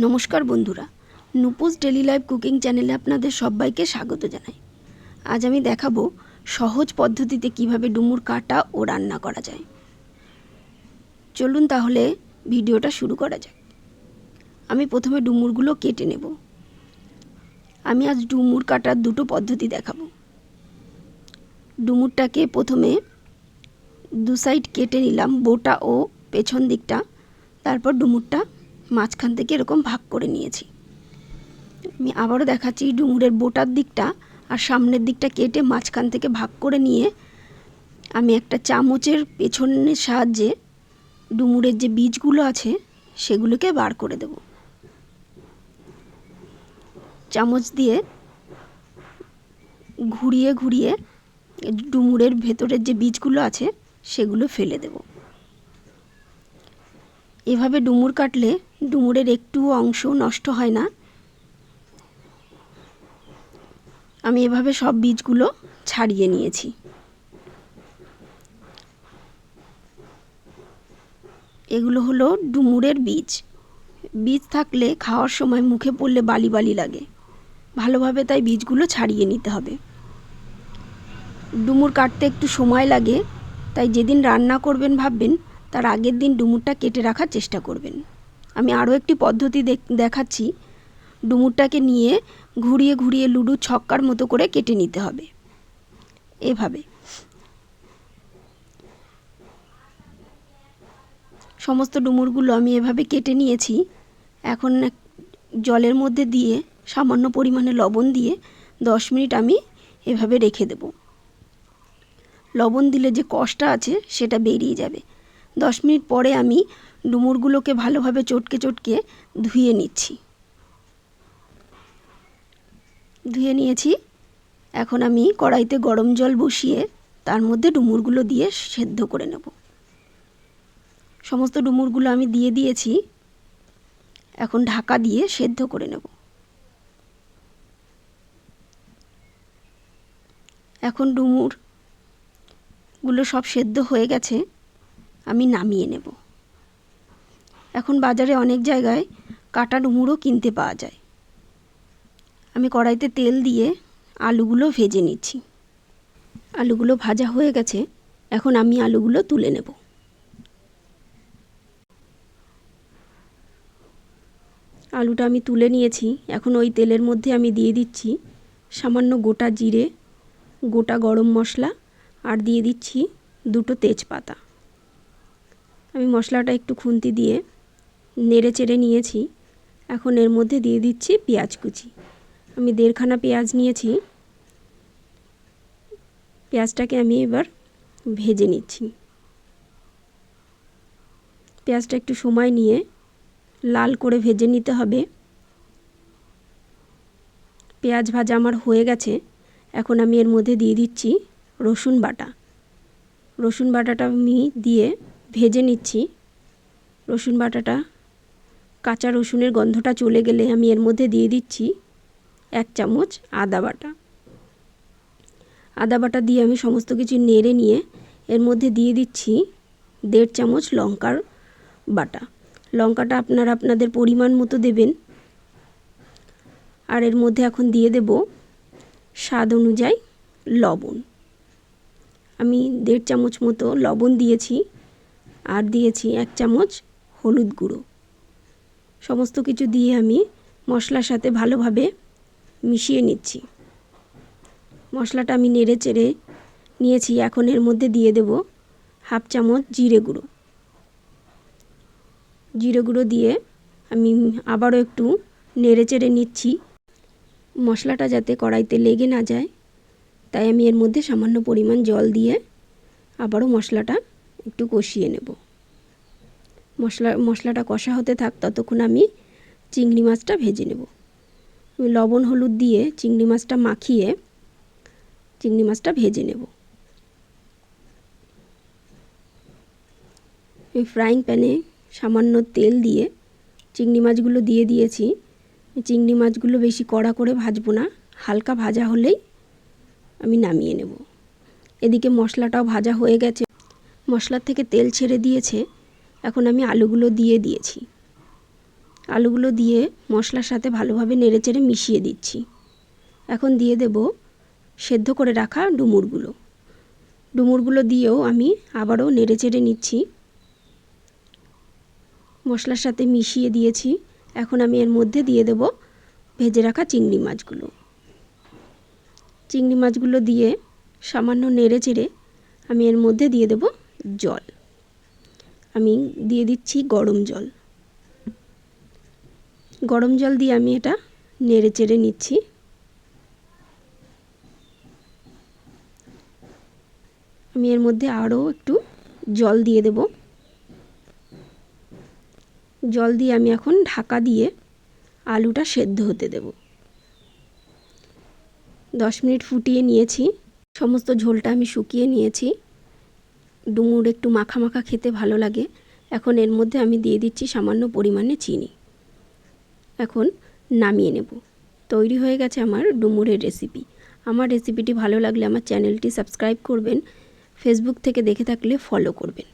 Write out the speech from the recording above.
নমস্কার বন্ধুরা, নুপুস daily life cooking চ্যানেলে আপনাদের সবাইকে স্বাগত জানাই। আজ আমি দেখাবো সহজ পদ্ধতিতে কীভাবে ডুমুর কাটা ও রান্না করা যায়। চলুন তাহলে ভিডিওটা শুরু করা যাক। আমি প্রথমে ডুমুরগুলো কেটে নেব। আমি আজ ডুমুর কাটার দুটো পদ্ধতি দেখাবো। ডুমুরটাকে প্রথমে দু সাইড কেটে নিলাম বোটা ও পেছন দিকটা, তারপর ডুমুরটা মাঝখান থেকে এরকম ভাগ করে নিয়েছি। আমি আবারও দেখাচ্ছি ডুমুরের বোটার দিকটা আর সামনের দিকটা কেটে মাঝখান থেকে ভাগ করে নিয়ে আমি একটা চামচের পেছনের সাহায্যে ডুমুরের যে বীজগুলো আছে সেগুলোকে বার করে দেব। চামচ দিয়ে ঘুরিয়ে ঘুরিয়ে ডুমুরের ভেতরের যে বীজগুলো আছে সেগুলো ফেলে দেব। এভাবে ডুমুর কাটলে ডুমুরের একটু অংশ নষ্ট হয় না। আমি এভাবে সব বীজগুলো ছাড়িয়ে নিয়েছি। এগুলো হলো ডুমুরের বীজ। বীজ থাকলে খাওয়ার সময় মুখে পড়লে বালি বালি লাগে। ভালোভাবে তাই বীজগুলো ছাড়িয়ে নিতে হবে। ডুমুর কাটতে একটু সময় লাগে, তাই যেদিন রান্না করবেন ভাববেন, তার আগের দিন ডুমুরটা কেটে রাখার চেষ্টা করবেন। আমি আরও একটি পদ্ধতি দেখাচ্ছি। ডুমুরটাকে নিয়ে ঘুরিয়ে ঘুরিয়ে লুডু ছক্কার মতো করে কেটে নিতে হবে। এভাবে। সমস্ত ডুমুরগুলো আমি এভাবে কেটে নিয়েছি। এখন জলের মধ্যে দিয়ে সামান্য পরিমাণে লবণ দিয়ে দশ মিনিট আমি এভাবে রেখে দেব। লবণ দিলে যে কষটা আছে সেটা বেরিয়ে যাবে। দশ মিনিট পরে আমি ডুমুরগুলোকে ভালোভাবে চটকে চটকে ধুয়ে নিচ্ছি। ধুয়ে নিয়েছি। এখন আমি কড়াইতে গরম জল বসিয়ে তার মধ্যে ডুমুরগুলো দিয়ে সেদ্ধ করে নেব। সমস্ত ডুমুরগুলো আমি দিয়ে দিয়েছি। এখন ঢাকা দিয়ে সেদ্ধ করে নেব। এখন ডুমুরগুলো সব সেদ্ধ হয়ে গেছে। আমি নামিয়ে নেব। এখন বাজারে অনেক জায়গায় কাটা ডুমুরও কিনতে পাওয়া যায়। আমি কড়াইতে তেল দিয়ে আলুগুলো ভেজে নিচ্ছি। আলুগুলো ভাজা হয়ে গেছে, এখন আমি আলুগুলো তুলে নেব। আলুটা আমি তুলে নিয়েছি, এখন ওই তেলের মধ্যে আমি দিয়ে দিচ্ছি সামান্য গোটা জিরে, গোটা গরম মশলা, আর দিয়ে দিচ্ছি দুটো তেজপাতা। আমি মশলাটা একটু খুন্তি দিয়ে নেড়ে চেড়ে নিয়েছি। এখন এর মধ্যে দিয়ে দিচ্ছি পেঁয়াজ কুচি। আমি দেড়খানা পেঁয়াজ নিয়েছি। পেঁয়াজটাকে আমি এবার ভেজে নিচ্ছি। পেঁয়াজটা একটু সময় নিয়ে লাল করে ভেজে নিতে হবে। পেঁয়াজ ভাজা আমার হয়ে গেছে। এখন আমি এর মধ্যে দিয়ে দিচ্ছি রসুন বাটা। রসুন বাটাটা আমি দিয়ে ভেজে নিচ্ছি। রসুন বাটাটা, কাঁচা রসুনের গন্ধটা চলে গেলে আমি এর মধ্যে দিয়ে দিচ্ছি এক চামচ আদা বাটা। আদা বাটা দিয়ে আমি সমস্ত কিছু নেড়ে নিয়ে এর মধ্যে দিয়ে দিচ্ছি দেড় চামচ লঙ্কার বাটা। লঙ্কাটা আপনারা আপনাদের পরিমাণ মতো দেবেন। আর এর মধ্যে এখন দিয়ে দেব স্বাদ অনুযায়ী লবণ। আমি দেড় চামচ মতো লবণ দিয়েছি। আর দিয়েছি এক চামচ হলুদ গুঁড়ো। সমস্ত কিছু দিয়ে আমি মশলার সাথে ভালোভাবে মিশিয়ে নিচ্ছি। মশলাটা আমি নেড়ে চেড়ে নিয়েছি। এখন এর মধ্যে দিয়ে দেব হাফ চামচ জিরে গুঁড়ো। জিরে গুঁড়ো দিয়ে আমি আবারও একটু নেড়ে চেড়ে নিচ্ছি। মশলাটা যাতে কড়াইতে লেগে না যায়, তাই আমি এর মধ্যে সামান্য পরিমাণ জল দিয়ে আবারও মশলাটা একটু কষিয়ে নেব। মশলা, মশলাটা কষা হতে থাক, ততক্ষণ আমি চিংড়ি মাছটা ভেজে নেব। লবণ, হলুদ দিয়ে চিংড়ি মাছটা মাখিয়ে চিংড়ি মাছটা ভেজে নেব। ফ্রাইং প্যানে সামান্য তেল দিয়ে চিংড়ি মাছগুলো দিয়ে দিয়েছি। চিংড়ি মাছগুলো বেশি কড়া করে ভাজবো না, হালকা ভাজা হলেই আমি নামিয়ে নেব। এদিকে মশলাটাও ভাজা হয়ে গেছে। মশলার থেকে তেল ছেড়ে দিয়েছে, এখন আমি আলুগুলো দিয়ে দিয়েছি। আলুগুলো দিয়ে মশলার সাথে ভালোভাবে নেড়েচেড়ে মিশিয়ে দিচ্ছি। এখন দিয়ে দেব সেদ্ধ করে রাখা ডুমুরগুলো। ডুমুরগুলো দিয়েও আমি আবারও নেড়েচেড়ে নিচ্ছি। মশলার সাথে মিশিয়ে দিয়েছি, এখন আমি এর মধ্যে দিয়ে দেব ভেজে রাখা চিংড়ি মাছগুলো। চিংড়ি মাছগুলো দিয়ে সামান্য নেড়ে চেড়ে আমি এর মধ্যে দিয়ে দেব জল। আমি দিয়ে দিচ্ছি গরম জল। গরম জল দিয়ে আমি এটা নেড়ে চেড়ে নিচ্ছি। আমি এর মধ্যে আরও একটু জল দিয়ে দেব। জল দিয়ে আমি এখন ঢাকা দিয়ে আলুটা সেদ্ধ হতে দেব। দশ মিনিট ফুটিয়ে নিয়েছি। সমস্ত ঝোলটা আমি শুকিয়ে নিয়েছি। ডুমুর একটু মাখা মাখা খেতে ভালো লাগে। এখন এর মধ্যে আমি দিয়ে দিচ্ছি সামান্য পরিমাণে চিনি। এখন নামিয়ে নেব। তৈরি হয়ে গেছে আমার ডুমুরের রেসিপি আমার রেসিপিটি ভালো লাগলে আমার চ্যানেলটি সাবস্ক্রাইব করবেন। ফেসবুক থেকে দেখে থাকলে ফলো করবেন।